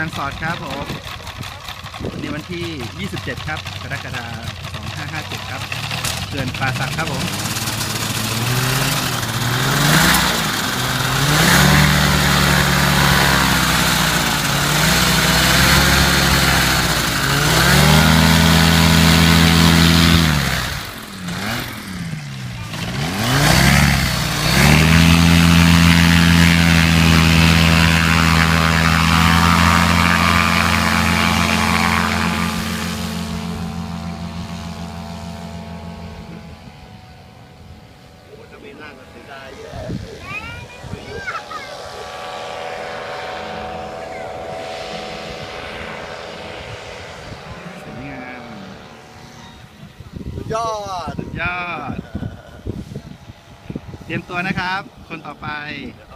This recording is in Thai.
การสอดครับผมวันนี้วันที่ 27 ครับ กรกฎาคม 2557 ครับเขื่อนป่าสักครับผม นั่งก็เสียดายเยอะสวยงามสุดยอดสุดยอด เตรียมตัวนะครับ คนต่อไป เดี๋ยว